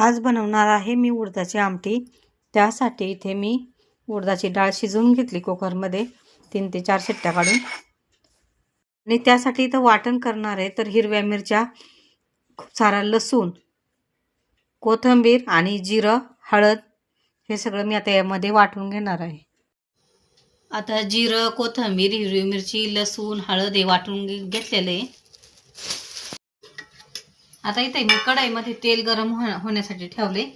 आज बनवणार आहे मी उडदाची आमटी. त्यासाठी इथे मी उडदाची डाळ शिजवून घेतली कुकरमध्ये. तीन ते चार शिट्ट्या काढून. आणि त्यासाठी इथं वाटण करणार आहे. तर हिरव्या मिरच्या खूप सारा लसूण कोथिंबीर आणि जिरं हळद हे सगळं मी आता यामध्ये वाटून घेणार आहे. आता जिरं कोथिंबीर हिरवी मिरची लसूण हळद हे वाटून घे- घेतलेलं आहे. आता इथे मी कढईमध्ये तेल गरम हो- होण्यासाठी ठेवले.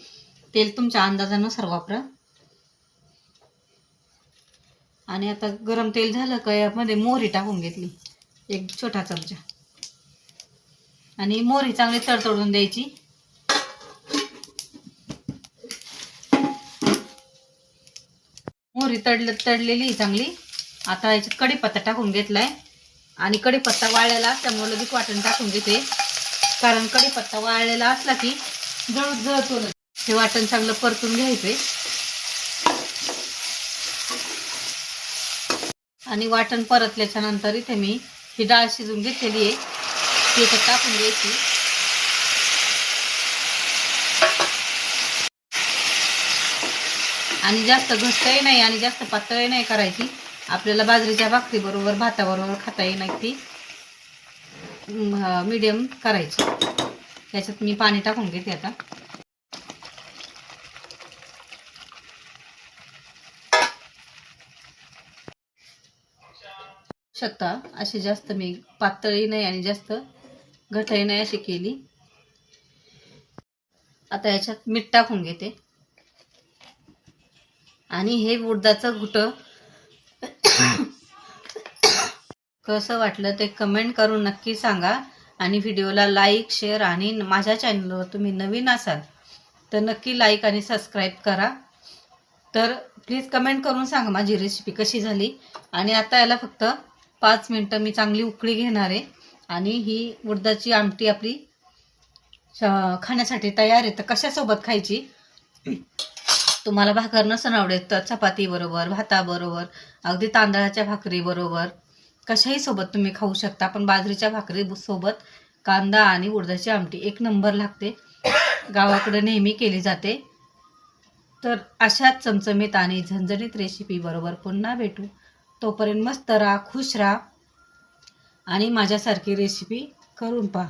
तेल तुमच्या अंदाजानुसार वापरा. आणि आता गरम तेल झालं का यामध्ये मोहरी टाकून घेतली. एक छोटा चमचा. आणि मोहरी चांगली तडतडून द्यायची. मोहरी तडल तडलेली चांगली. आता याच्यात कढीपत्ता टाकून घेतलाय. आणि कढीपत्ता वाळलेला असल्यामुळे लगेच वाटण टाकून घेते. कारण कढीपत्ता वाळलेला असला की जळत जळतो हे वाटण चांगलं परतून घ्यायचंय. आणि वाटण परतल्याच्या नंतर इथे मी ही डाळ शिजून घेतलेली आहे. ती इथं टाकून द्यायची आणि जास्त घट्टही नाही आणि जास्त पातळही नाही करायची. आपल्याला बाजरीच्या भाकरीबरोबर भाताबरोबर खाता येणार ती मीडियम करायची. त्याच्यात मी पाणी टाकून घेते आता. शकता अशी जास्त मी पातळी नाही आणि जास्त घटही नाही अशी केली. आता याच्यात मीठ टाकून घेते. आणि हे उडदाचं घुट कसं वाटलं ते कमेंट करून नक्की सांगा आणि व्हिडिओला लाईक शेअर आणि माझ्या चॅनलवर तुम्ही नवीन असाल तर नक्की लाईक आणि सबस्क्राईब करा. तर प्लीज कमेंट करून सांगा माझी रेसिपी कशी झाली. आणि आता याला फक्त पाच मिनटं मी चांगली उकळी घेणार आहे. आणि ही उडदाची आमटी आपली खाण्यासाठी तयार आहे. तर कशासोबत खायची? तुम्हाला भाकर नसन आवडेल तर चपाती बरोबर भाताबरोबर अगदी तांदळाच्या भाकरीबरोबर कशाही सोबत तुम्ही खाऊ शकता पण बाजरीच्या भाकरी सोबत कांदा आणि उडदाची आमटी एक नंबर लागते. गावाकडे नेहमी केली जाते. तर अशाच चमचमीत आणि झणझणीत रेसिपी बरोबर पुन्हा भेटू. तोपर्यंत मस्त राहा खुश राहा आणि माझ्यासारखी रेसिपी करून पहा.